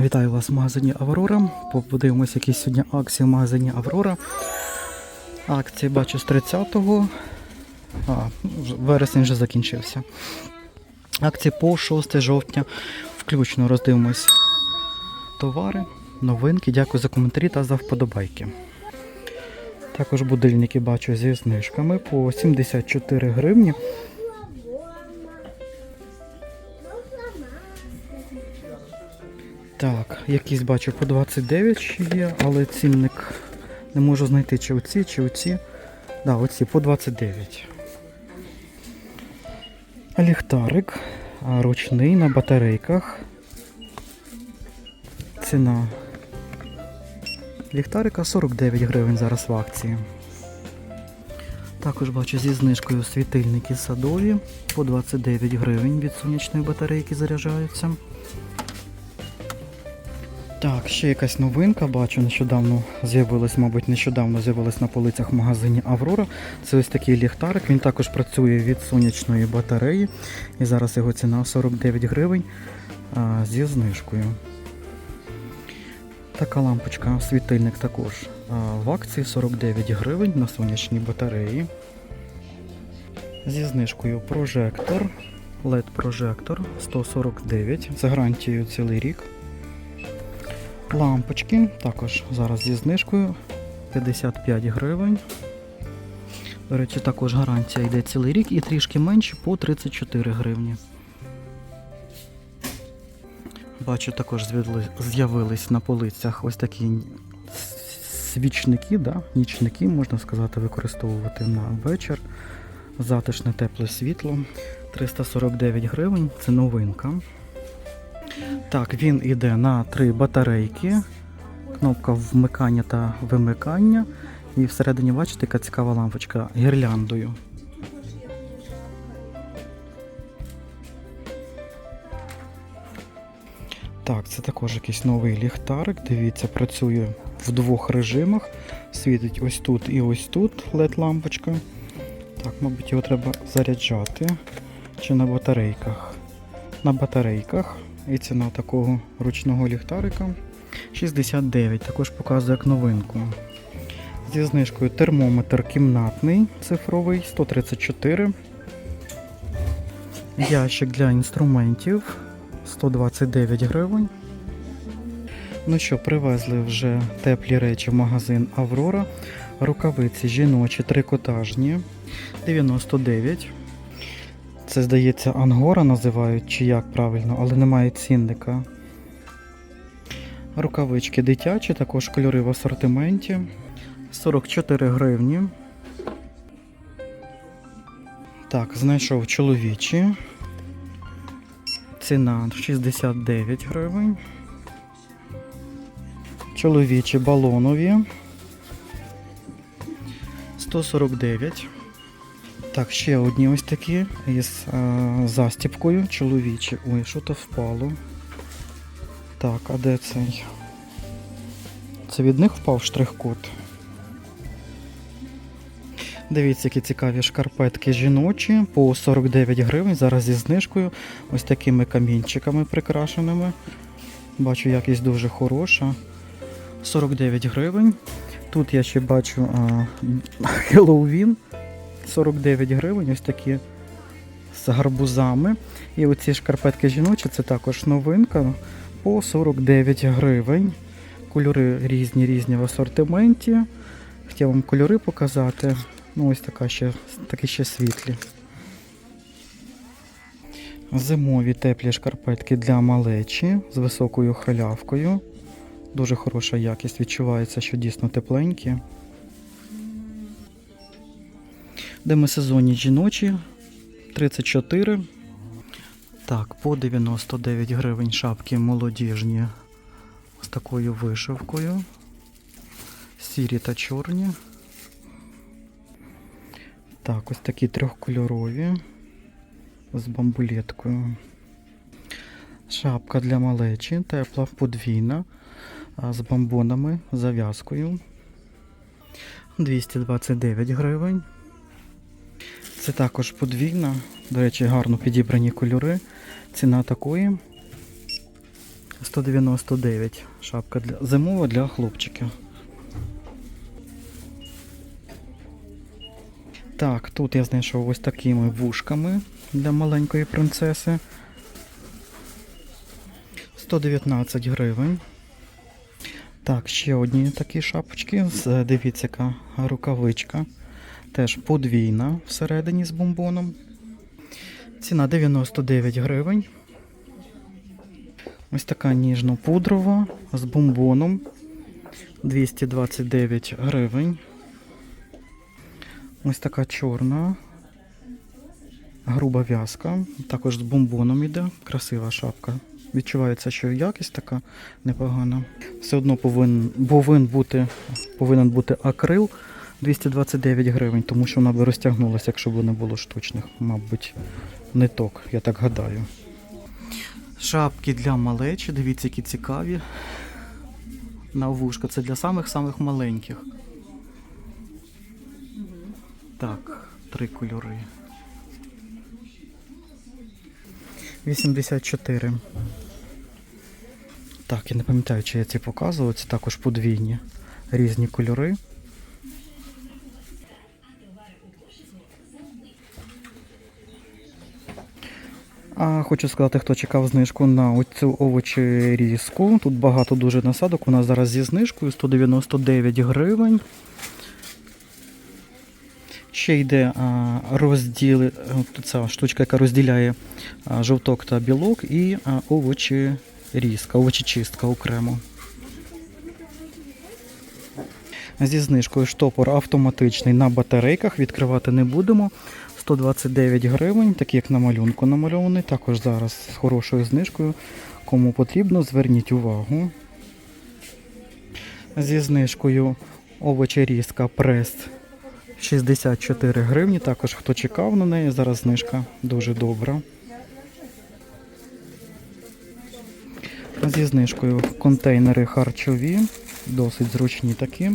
Вітаю вас в магазині Аврора. Подивимося, які сьогодні акції в магазині Аврора. Акції бачу з 30-го. А, вересень вже закінчився. Акції по 6 жовтня. Включно роздивимось товари, новинки. Дякую за коментарі та за вподобайки. Також будильники бачу зі знижками по 74 гривні. Так, якісь бачу по 29 ще є, але цінник не можу знайти чи оці, чи оці. Да, оці по 29. Ліхтарик ручний на батарейках. Ціна ліхтарика 49 гривень зараз в акції. Також бачу зі знижкою світильники садові по 29 гривень від сонячної батарейки заряджаються. Так, ще якась новинка, бачу, нещодавно з'явилась, мабуть, нещодавно з'явилась на полицях в магазині Аврора. Це ось такий ліхтарик. Він також працює від сонячної батареї. І зараз його ціна 49 гривень а, зі знижкою. Така лампочка, світильник також в акції 49 гривень на сонячній батареї. Зі знижкою прожектор, LED-прожектор 149. З гарантією цілий рік. Лампочки також зараз зі знижкою 55 гривень. До речі, також гарантія йде цілий рік і трішки менше по 34 гривні. Бачу, також з'явились на полицях ось такі свічники, да? нічники, можна сказати, використовувати на вечір. Затишне тепле світло. 349 гривень, це новинка. Так, він іде на три батарейки. Кнопка вмикання та вимикання. І всередині, бачите, яка цікава лампочка гірляндою. Так, це також якийсь новий ліхтарик. Дивіться, працює в двох режимах. Світить ось тут і ось тут LED-лампочка. Так, мабуть, його треба заряджати. Чи на батарейках? На батарейках. І ціна такого ручного ліхтарика 69. Також показує як новинку. Зі знижкою термометр кімнатний цифровий 134. Ящик для інструментів 129 гривень. Ну що, привезли вже теплі речі в магазин Аврора. Рукавиці жіночі трикотажні 99. Це, здається, ангора називають, чи як правильно, але немає цінника. Рукавички дитячі, також кольори в асортименті. 44 гривні. Так, знайшов чоловічі. Ціна 69 гривень. Чоловічі балонові. 149. Так, ще одні ось такі із е, застіпкою чоловічі. Ой, що то впало. Так, а де цей? Це від них впав штрих-код. Дивіться, які цікаві шкарпетки жіночі по 49 гривень. Зараз зі знижкою. Ось такими камінчиками прикрашеними. Бачу, якість дуже хороша. 49 гривень. Тут я ще бачу а, Хеллоуін. 49 гривень, ось такі з гарбузами. І оці шкарпетки жіночі, це також новинка по 49 гривень. Кольори різні різні в асортименті. Хотів вам кольори показати. Ну, ось така ще, такі ще світлі. Зимові теплі шкарпетки для малечі з високою халявкою. Дуже хороша якість, відчувається, що дійсно тепленькі. Демисезонні жіночі 34. Так, по 99 гривень шапки молодіжні з такою вишивкою. Сірі та чорні. Так, ось такі трьохкольорові з бамбулеткою. Шапка для малечі, тепла, подвійна, з бомбонами, зав'язкою. 229 гривень. Це також подвійна. До речі, гарно підібрані кольори. Ціна такої 199 шапка для зимова для хлопчиків. Так, тут я знайшов ось такими вушками для маленької принцеси. 119 гривень. Так, ще одні такі шапочки. З- Дивіться, яка рукавичка. Теж подвійна всередині з бомбоном. Ціна 99 гривень. Ось така ніжно-пудрова з бомбоном. 229 гривень. Ось така чорна. Груба в'язка. Також з бомбоном іде. Красива шапка. Відчувається, що якість така непогана. Все одно повинен, повинен, бути, повинен бути акрил 229 гривень, тому що вона би розтягнулася, якщо б не було штучних, мабуть, ниток, я так гадаю. Шапки для малечі, дивіться, які цікаві. На вушка. Це для самих-самих маленьких. Так, три кольори. 84. Так, я не пам'ятаю, чи я ці показував. Це також подвійні різні кольори. А хочу сказати, хто чекав знижку на цю овочерізку. Тут багато дуже насадок. У нас зараз зі знижкою 199 гривень. Ще йде а, розділ, е, ця штучка, яка розділяє а, жовток та білок, і а, овочерізка, овочечистка окремо. Зі знижкою штопор автоматичний на батарейках. Відкривати не будемо. 129 гривень, такий як на малюнку намальований. Також зараз з хорошою знижкою. Кому потрібно, зверніть увагу. Зі знижкою овочерізка Прест 64 гривні. Також хто чекав на неї, зараз знижка дуже добра. Зі знижкою контейнери харчові, досить зручні такі.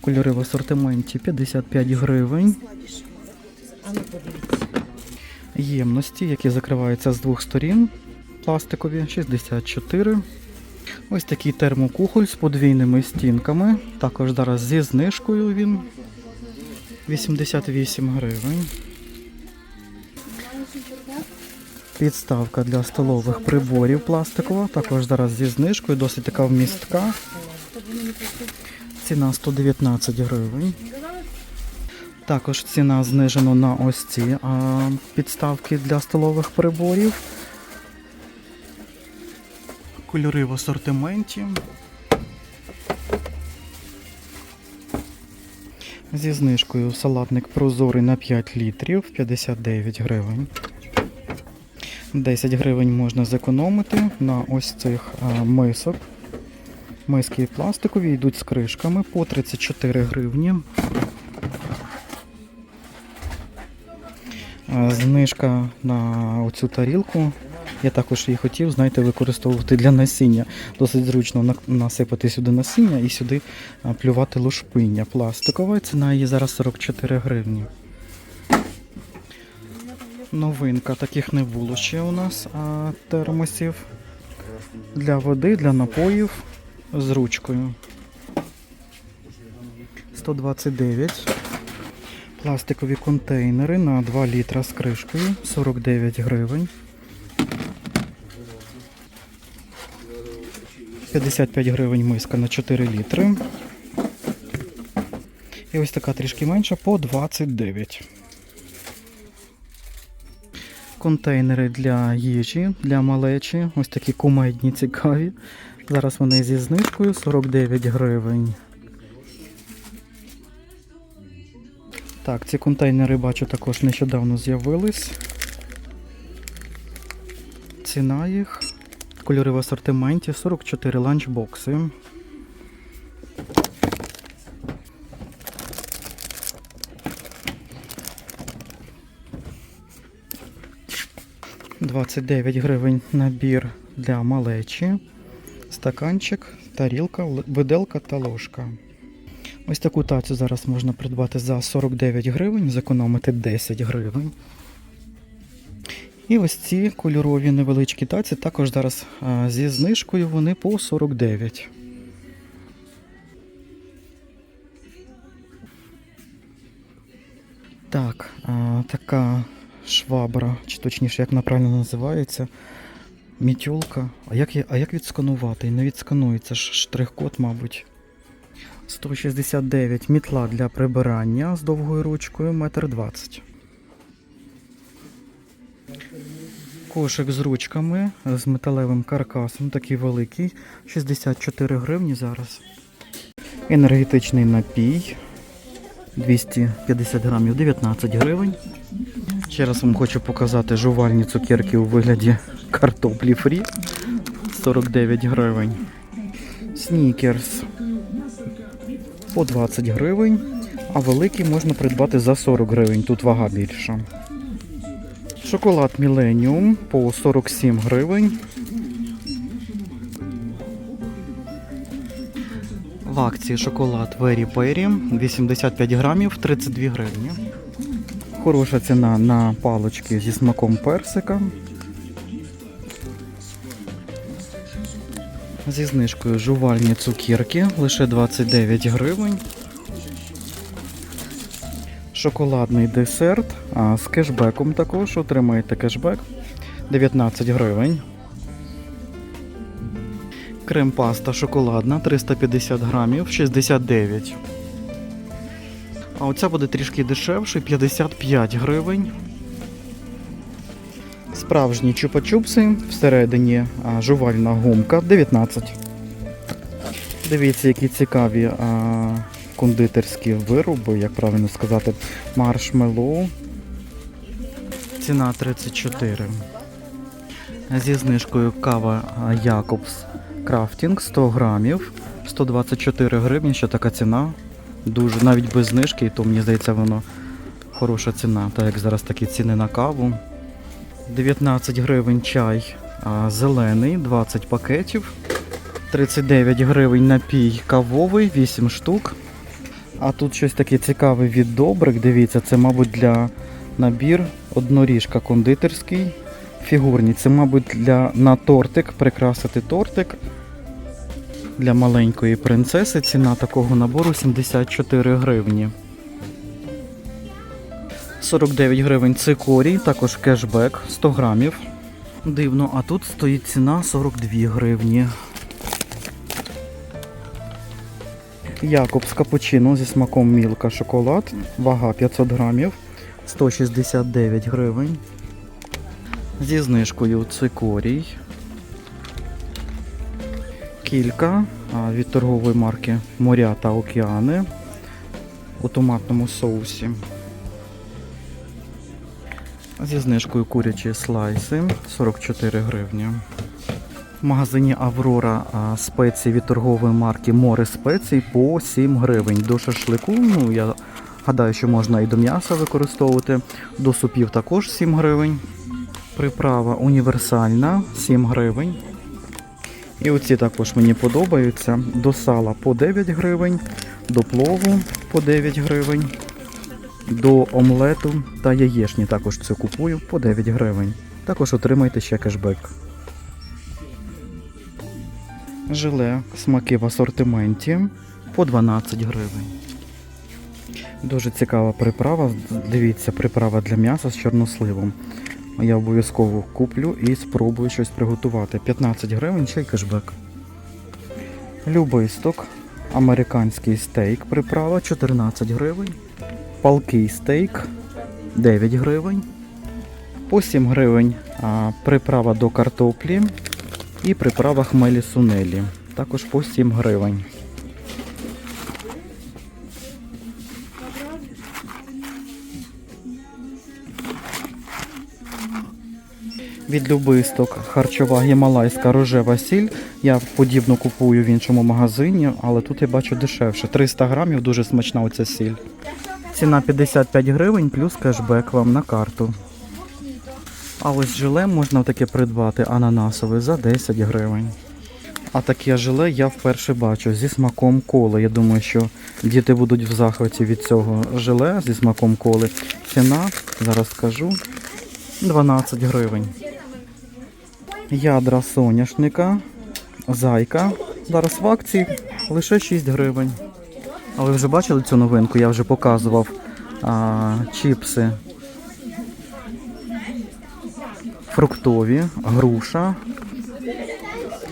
Кольори в асортименті 55 гривень. Ємності, які закриваються з двох сторін, пластикові 64. Ось такий термокухоль з подвійними стінками. Також зараз зі знижкою він 88 гривень. Підставка для столових приборів пластикова. Також зараз зі знижкою, досить така вмістка. Ціна 119 гривень. Також ціна знижена на ось ці а, підставки для столових приборів. Кольори в асортименті. Зі знижкою салатник прозорий на 5 літрів 59 гривень. 10 гривень можна зекономити на ось цих мисок. Миски пластикові йдуть з кришками по 34 гривні. Знижка на оцю тарілку. Я також її хотів, знаєте, використовувати для насіння. Досить зручно насипати сюди насіння і сюди плювати лушпиння пластикове. Ціна її зараз 44 гривні. Новинка, таких не було ще у нас а, термосів для води, для напоїв з ручкою. 129. Пластикові контейнери на 2 літра з кришкою 49 гривень. 55 гривень миска на 4 літри. І ось така трішки менша по 29. Контейнери для їжі, для малечі. Ось такі кумедні, цікаві. Зараз вони зі знижкою 49 гривень. Так, ці контейнери бачу також нещодавно з'явились. Ціна їх. Кольори в асортименті 44 ланчбокси. Двадцять дев'ять гривень набір для малечі, стаканчик, тарілка, виделка та ложка. Ось таку тацю зараз можна придбати за 49 гривень, зекономити 10 гривень. І ось ці кольорові невеличкі таці також зараз зі знижкою вони по 49. Так, така швабра, чи точніше, як вона правильно називається. Мітюлка. А як, а як відсканувати? Не відсканується штрих-код, мабуть. 169 мітла для прибирання з довгою ручкою, 1,20 м. Кошик з ручками, з металевим каркасом, такий великий, 64 гривні зараз. Енергетичний напій, 250 грамів, 19 гривень. Ще раз вам хочу показати жувальні цукерки у вигляді картоплі фрі, 49 гривень. Снікерс по 20 гривень, а великий можна придбати за 40 гривень, тут вага більша. Шоколад Millennium по 47 гривень. В акції шоколад Very Perry 85 грамів 32 гривні. Хороша ціна на палочки зі смаком персика. Зі знижкою жувальні цукерки лише 29 гривень. Шоколадний десерт а, з кешбеком також отримаєте кешбек 19 гривень. Крем-паста шоколадна 350 грамів 69. А оця буде трішки дешевше 55 гривень. Справжні чупа-чупси всередині а, жувальна гумка 19. Дивіться, які цікаві а, кондитерські вироби, як правильно сказати, маршмеллоу. Ціна 34. Зі знижкою кава Якобс Крафтінг 100 грамів. 124 гривні, ще така ціна. Дуже навіть без знижки, то мені здається, воно хороша ціна. Так як зараз такі ціни на каву. 19 гривень чай а, зелений, 20 пакетів. 39 гривень напій кавовий, 8 штук. А тут щось таке цікаве від добрик. Дивіться, це, мабуть, для набір одноріжка кондитерський. Фігурні. Це, мабуть, для на тортик, прикрасити тортик. Для маленької принцеси ціна такого набору 74 гривні. 49 гривень цикорій, також кешбек 100 грамів. Дивно, а тут стоїть ціна 42 гривні. Якобс капучино зі смаком мілка шоколад. Вага 500 грамів. 169 гривень. Зі знижкою цикорій. Кілька від торгової марки Моря та Океани у томатному соусі. Зі знижкою курячі слайси 44 гривні. В магазині Аврора спеції від торгової марки Море спецій по 7 гривень. До шашлику, ну я гадаю, що можна і до м'яса використовувати. До супів також 7 гривень. Приправа універсальна 7 гривень. І оці також мені подобаються. До сала по 9 гривень, до плову по 9 гривень, до омлету та яєчні також це купую по 9 гривень. Також отримайте ще кешбек. Желе смаки в асортименті по 12 гривень. Дуже цікава приправа. Дивіться, приправа для м'яса з чорносливом. Я обов'язково куплю і спробую щось приготувати. 15 гривень ще й кешбек. Любисток. Американський стейк приправа 14 гривень. Палкий стейк 9 гривень. По 7 гривень а, приправа до картоплі і приправа хмелі сунелі. Також по 7 гривень. Від любисток харчова гімалайська рожева сіль. Я подібно купую в іншому магазині, але тут я бачу дешевше. 300 грамів дуже смачна оця сіль. Ціна 55 гривень плюс кешбек вам на карту. А ось желе можна таке придбати ананасове за 10 гривень. А таке желе я вперше бачу зі смаком коли. Я думаю, що діти будуть в захваті від цього желе зі смаком коли. Ціна, зараз скажу, 12 гривень. Ядра соняшника, зайка. Зараз в акції лише 6 гривень. А ви вже бачили цю новинку? Я вже показував а, чіпси фруктові, груша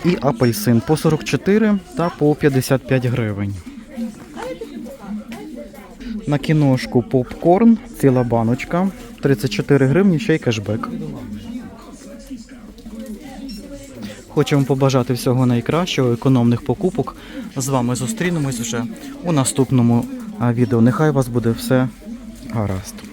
і апельсин по 44 та по 55 гривень. На кіношку попкорн, ціла баночка, 34 гривні, ще й кешбек. Хочемо побажати всього найкращого, економних покупок. З вами зустрінемось вже у наступному відео. Нехай у вас буде все гаразд.